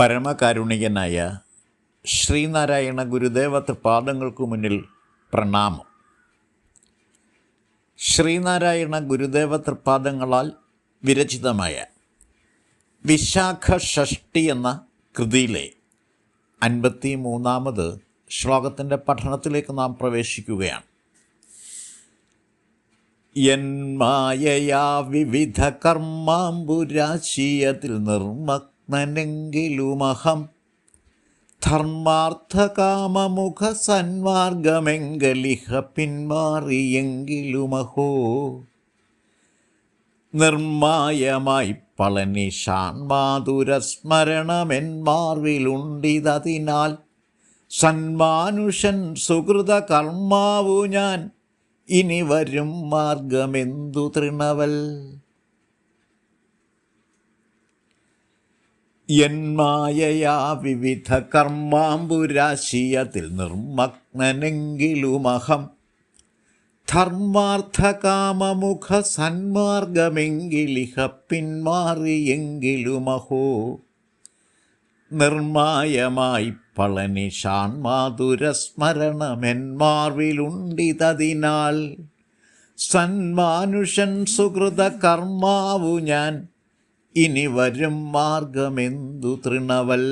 പരമകാരുണികനായ ശ്രീനാരായണ ഗുരുദേവത്തെ പാദങ്ങൾക്കു മുന്നിൽ പ്രണാമം. ശ്രീനാരായണ ഗുരുദേവ തൃപാദങ്ങളാൽ വിരചിതമായ വിശാഖ ഷഷ്ടി എന്ന കൃതിയിലെ അൻപത്തി മൂന്നാമത് ശ്ലോകത്തിന്റെ പഠനത്തിലേക്ക് നാം പ്രവേശിക്കുകയാണ്. യന്മായയാ വിവിധ കർമാമ്പുരാശിയത്തിൽ നിർമ്മഗ്നനെങ്കിലുമഹം ധർമാർത്ഥകാമമുഖ സന്മാർഗമെങ്കലിഹ പിന്മാറിയെങ്കിലുമഹോ. നിർമായമായി പളനി പളനിഷാൺമാതുരസ്മരണമെന്മാർവിലുണ്ടിതതിനാൽ സന്മാനുഷൻ സുഹൃത കർമാവു ഞാൻ ഇനി വരും മാർഗമെന്തു തൃണവൽ. യന്മായയാ വിവിധ കർമാമ്പുരാശിയത്തിൽ നിർമ്മഗ്നനെങ്കിലുമഹം ധർമാർത്ഥകാമമുഖ സന്മാർഗമെങ്കിലിഹ പിന്മാറിയെങ്കിലുമഹോ. നിർമായമായി പളനിഷാൺമാതുരസ്മരണമെന്മാർവിലുണ്ടിതതിനാൽ സന്മാനുഷൻ സുഹൃത കർമാവു ഞാൻ ഇനി വരും മാർഗമെന്തു തൃണവൽ?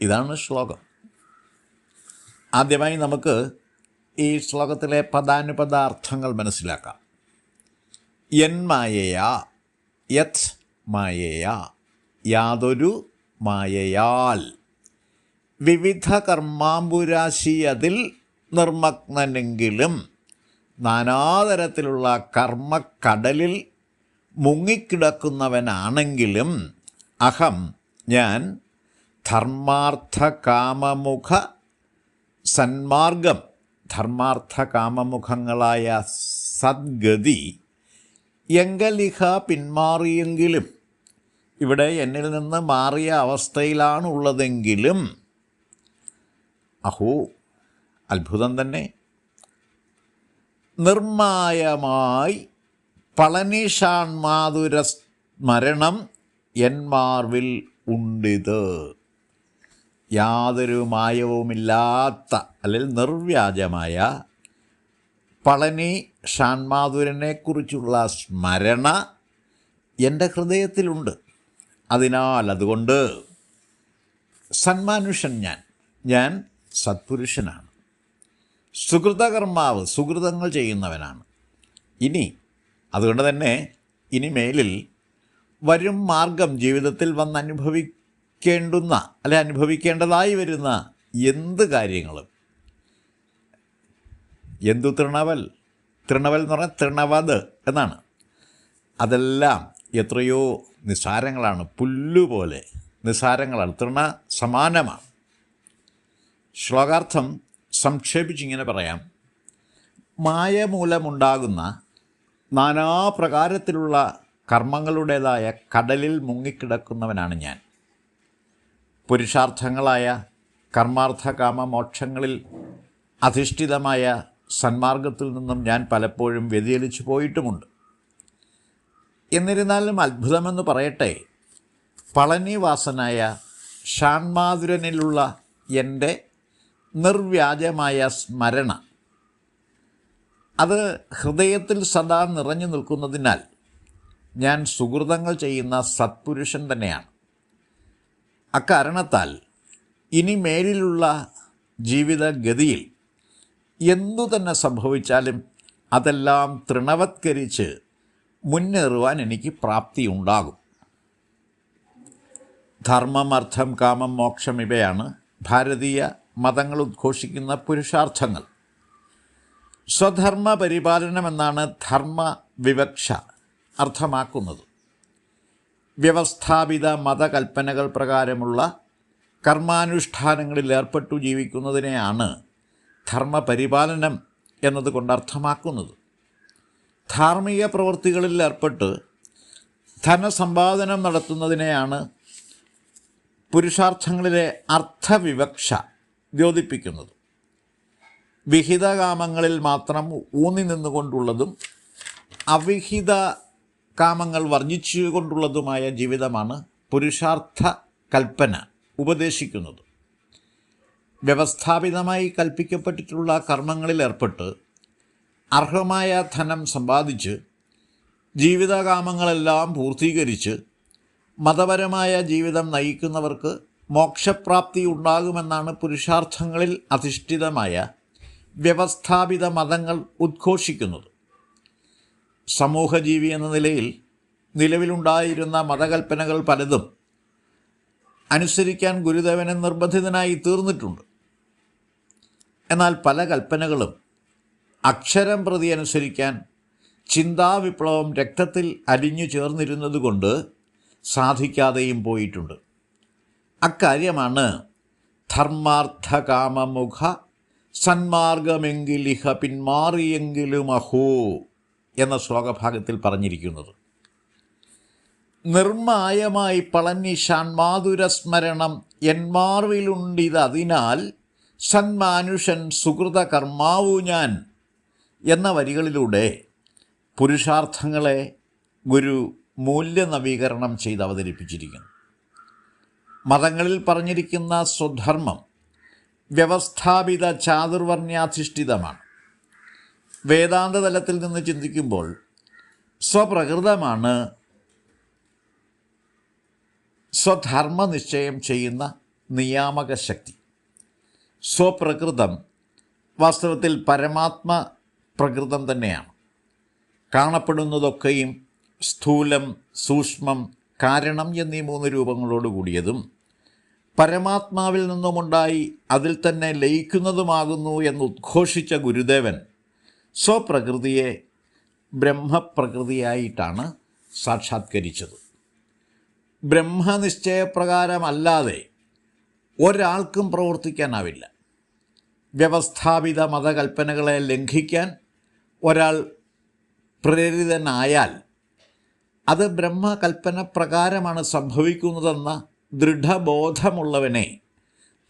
ഇതാണ് ശ്ലോകം. ആദ്യമായി നമുക്ക് ഈ ശ്ലോകത്തിലെ പദാനുപദാർത്ഥങ്ങൾ മനസ്സിലാക്കാം. എന്മായയാ യത് മായയാ യാതൊരു മായയാൽ. വിവിധ കർമാമ്പുരാശി അതിൽ നിർമ്മഗ്നെങ്കിലും നാനാതരത്തിലുള്ള കർമ്മക്കടലിൽ മുങ്ങിക്കിടക്കുന്നവനാണെങ്കിലും അഹം ഞാൻ ധർമാർത്ഥ കാമമുഖ സന്മാർഗം ധർമാർത്ഥ കാമമുഖങ്ങളായ സദ്ഗതി എങ്കലിഹ പിന്മാറിയെങ്കിലും ഇവിടെ എന്നിൽ നിന്ന് മാറിയ അവസ്ഥയിലാണുള്ളതെങ്കിലും അഹോ അത്ഭുതം തന്നെ. നിർമായമായി പളനിഷാൺമാതുര സ്മരണം എന്മാർവിൽ ഉണ്ടിത്. യാതൊരു മായവുമില്ലാത്ത അല്ലെങ്കിൽ നിർവ്യാജമായ പളനി ഷാൺമാധുരനെക്കുറിച്ചുള്ള സ്മരണ എന്റെ ഹൃദയത്തിലുണ്ട്. അതിനാൽ അതുകൊണ്ട് സന്മാനുഷൻ ഞാൻ ഞാൻ സത്പുരുഷനാണ്. സുഹൃതകർമാവ് സുഹൃതങ്ങൾ ചെയ്യുന്നവനാണ്. ഇനി അതുകൊണ്ട് തന്നെ ഇനി മേലിൽ വരും മാർഗം ജീവിതത്തിൽ വന്ന് അനുഭവിക്കേണ്ടുന്ന അല്ലെ അനുഭവിക്കേണ്ടതായി വരുന്ന എന്ത് കാര്യങ്ങളും? എന്തു തൃണവൽ? തൃണവൽ എന്ന് പറഞ്ഞാൽ തൃണവത് എന്നാണ്. അതെല്ലാം എത്രയോ നിസ്സാരങ്ങളാണ് പുല്ലുപോലെ നിസ്സാരങ്ങളാണ് തൃണ സമാനമാണ്. ശ്ലോകാർത്ഥം സംക്ഷേപിച്ചിങ്ങനെ പറയാം. മായ മൂലമുണ്ടാകുന്ന നാനാപ്രകാരത്തിലുള്ള കർമ്മങ്ങളുടേതായ കടലിൽ മുങ്ങിക്കിടക്കുന്നവനാണ് ഞാൻ. പുരുഷാർത്ഥങ്ങളായ കർമാർത്ഥ കാമ മോക്ഷങ്ങളിൽ അധിഷ്ഠിതമായ സന്മാർഗത്തിൽ നിന്നും ഞാൻ പലപ്പോഴും വ്യതിചലിച്ചു പോയിട്ടുമുണ്ട്. എന്നിരുന്നാലും അത്ഭുതമെന്ന് പറയട്ടെ പളനിവാസനായ ഷാൺമാതുരനിലുള്ള എന്റെ നിർവ്യാജമായ സ്മരണ അത് ഹൃദയത്തിൽ സദാ നിറഞ്ഞു നിൽക്കുന്നതിനാൽ ഞാൻ സുഹൃതങ്ങൾ ചെയ്യുന്ന സത്പുരുഷൻ തന്നെയാണ്. അക്കാരണത്താൽ ഇനി മേലിലുള്ള ജീവിതഗതിയിൽ എന്തു തന്നെ സംഭവിച്ചാലും അതെല്ലാം തൃണവത്കരിച്ച് മുന്നേറുവാൻ എനിക്ക് പ്രാപ്തി ഉണ്ടാകും. ധർമ്മം അർത്ഥം കാമം മോക്ഷം ഇവയാണ് ഭാരതീയ മതങ്ങൾ ഉദ്ഘോഷിക്കുന്ന പുരുഷാർത്ഥങ്ങൾ. സ്വധർമ്മ പരിപാലനം എന്നാണ് ധർമ്മ വിവക്ഷ അർത്ഥമാക്കുന്നത്. വ്യവസ്ഥാപിത മതകൽപ്പനകൾ പ്രകാരമുള്ള കർമാനുഷ്ഠാനങ്ങളിൽ ഏർപ്പെട്ടു ജീവിക്കുന്നതിനെയാണ് ധർമ്മപരിപാലനം എന്നതുകൊണ്ട് അർത്ഥമാക്കുന്നത്. ധാർമ്മിക പ്രവൃത്തികളിൽ ഏർപ്പെട്ട് ധനസമ്പാദനം നടത്തുന്നതിനെയാണ് പുരുഷാർത്ഥങ്ങളിലെ അർത്ഥവിവക്ഷ ദ്യോതിപ്പിക്കുന്നത്. വിഹിതകാമങ്ങളിൽ മാത്രം ഊന്നി നിന്നുകൊണ്ടുള്ളതും അവിഹിത കാമങ്ങൾ വർജിച്ചുകൊണ്ടുള്ളതുമായ ജീവിതമാണ് പുരുഷാർത്ഥ കൽപ്പന ഉപദേശിക്കുന്നത്. വ്യവസ്ഥാപിതമായി കൽപ്പിക്കപ്പെട്ടിട്ടുള്ള കർമ്മങ്ങളിൽ ഏർപ്പെട്ട് അർഹമായ ധനം സമ്പാദിച്ച് ജീവിതകാമങ്ങളെല്ലാം പൂർത്തീകരിച്ച് മതപരമായ ജീവിതം നയിക്കുന്നവർക്ക് മോക്ഷപ്രാപ്തി ഉണ്ടാകുമെന്നാണ് പുരുഷാർത്ഥങ്ങളിൽ അധിഷ്ഠിതമായ വ്യവസ്ഥാപിത മതങ്ങൾ ഉദ്ഘോഷിക്കുന്നത്. സമൂഹജീവി എന്ന നിലയിൽ നിലവിലുണ്ടായിരുന്ന മതകൽപ്പനകൾ പലതും അനുസരിക്കാൻ ഗുരുദേവനെ നിർബന്ധിതനായി തീർന്നിട്ടുണ്ട്. എന്നാൽ പല കൽപ്പനകളും അക്ഷരം പ്രതി അനുസരിക്കാൻ ചിന്താവിപ്ലവം രക്തത്തിൽ അലിഞ്ഞു ചേർന്നിരുന്നതുകൊണ്ട് സാധിക്കാതെയും പോയിട്ടുണ്ട്. അക്കാര്യമാണ് ധർമാർത്ഥകാമമുഖ സന്മാർഗമെങ്കിലിഹ പിന്മാറിയെങ്കിലും അഹോ എന്ന ശ്ലോകഭാഗത്തിൽ പറഞ്ഞിരിക്കുന്നത്. നിർമായമായി പളഞ്ഞി ഷാൺമാതുരസ്മരണം എന്മാർവിലുണ്ടിതതിനാൽ സന്മാനുഷൻ സുഹൃത കർമാവു ഞാൻ എന്ന വരികളിലൂടെ പുരുഷാർത്ഥങ്ങളെ ഗുരു മൂല്യനവീകരണം ചെയ്ത് അവതരിപ്പിച്ചിരിക്കുന്നു. മതങ്ങളിൽ പറഞ്ഞിരിക്കുന്ന സ്വധർമ്മം വ്യവസ്ഥാപിത ചാതുർവർണ്യാധിഷ്ഠിതമാണ്. വേദാന്ത തലത്തിൽ നിന്ന് ചിന്തിക്കുമ്പോൾ സ്വപ്രകൃതമാണ് സ്വധർമ്മ നിശ്ചയം ചെയ്യുന്ന നിയാമക ശക്തി സ്വപ്രകൃതം വാസ്തവത്തിൽ പരമാത്മ പ്രകൃതം തന്നെയാണ്. കാണപ്പെടുന്നതൊക്കെയും സ്ഥൂലം സൂക്ഷ്മം കാരണം എന്നീ മൂന്ന് രൂപങ്ങളോട് കൂടിയതും പരമാത്മാവിൽ നിന്നുമുണ്ടായി അതിൽ തന്നെ ലയിക്കുന്നതുമാകുന്നു എന്ന് ഉദ്ഘോഷിച്ച ഗുരുദേവൻ സ്വപ്രകൃതിയെ ബ്രഹ്മപ്രകൃതിയായിട്ടാണ് സാക്ഷാത്കരിച്ചത്. ബ്രഹ്മനിശ്ചയപ്രകാരമല്ലാതെ ഒരാൾക്കും പ്രവർത്തിക്കാനാവില്ല. വ്യവസ്ഥാപിത മതകൽപ്പനകളെ ലംഘിക്കാൻ ഒരാൾ പ്രേരിതനായാൽ അത് ബ്രഹ്മകൽപ്പന പ്രകാരമാണ് സംഭവിക്കുന്നതെന്ന ദൃഢബോധമുള്ളവനെ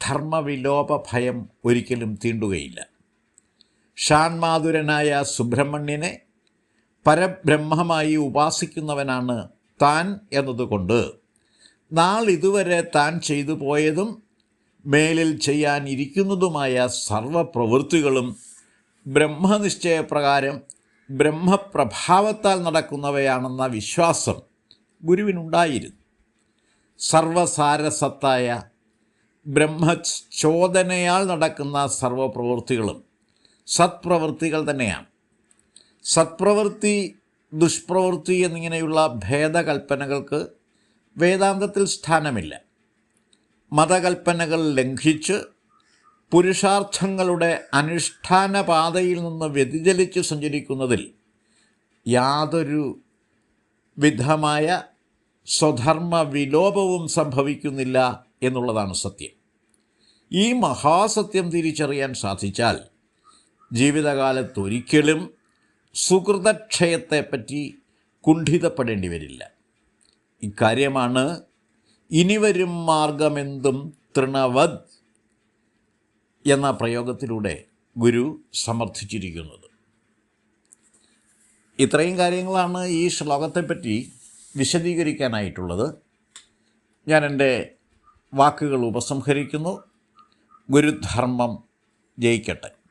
ധർമ്മവിലോപ ഭയം ഒരിക്കലും തീണ്ടുകയില്ല. ഷാൻമാതുരനായ സുബ്രഹ്മണ്യനെ പരബ്രഹ്മമായി ഉപാസിക്കുന്നവനാണ് താൻ എന്നതുകൊണ്ട് നാൾ ഇതുവരെ താൻ ചെയ്തു പോയതും മേലിൽ ചെയ്യാനിരിക്കുന്നതുമായ സർവപ്രവൃത്തികളും ബ്രഹ്മനിശ്ചയപ്രകാരം ബ്രഹ്മപ്രഭാവത്താൽ നടക്കുന്നവയാണെന്ന വിശ്വാസം ഗുരുവിനുണ്ടായിരുന്നു. സർവസാരസത്തായ ബ്രഹ്മചോദനയാൽ നടക്കുന്ന സർവപ്രവൃത്തികളും സത്പ്രവൃത്തികൾ തന്നെയാണ്. സത്പ്രവൃത്തി ദുഷ്പ്രവൃത്തി എന്നിങ്ങനെയുള്ള ഭേദകൽപ്പനകൾക്ക് വേദാന്തത്തിൽ സ്ഥാനമില്ല. മതകൽപ്പനകൾ ലംഘിച്ച് പുരുഷാർത്ഥങ്ങളുടെ അനുഷ്ഠാന പാതയിൽ നിന്ന് വ്യതിചലിച്ച് സഞ്ചരിക്കുന്നതിൽ യാതൊരു വിധമായ സ്വധർമ്മ വിലോപവും സംഭവിക്കുന്നില്ല എന്നുള്ളതാണ് സത്യം. ഈ മഹാസത്യം തിരിച്ചറിയാൻ സാധിച്ചാൽ ജീവിതകാലത്തൊരിക്കലും സുഹൃതക്ഷയത്തെപ്പറ്റി കുണ്ഠിതപ്പെടേണ്ടി വരില്ല. ഇക്കാര്യമാണ് ഇനി വരും മാർഗമെന്തും തൃണവത് എന്ന പ്രയോഗത്തിലൂടെ ഗുരു സമർത്ഥിച്ചിരിക്കുന്നത്. ഇത്രയും കാര്യങ്ങളാണ് ഈ ശ്ലോകത്തെപ്പറ്റി വിശദീകരിക്കാനായിട്ടുള്ളത്. ഞാൻ എന്റെ വാക്കുകൾ ഉപസംഹരിക്കുന്നു. ഗുരുധർമ്മം ജയിക്കട്ടെ.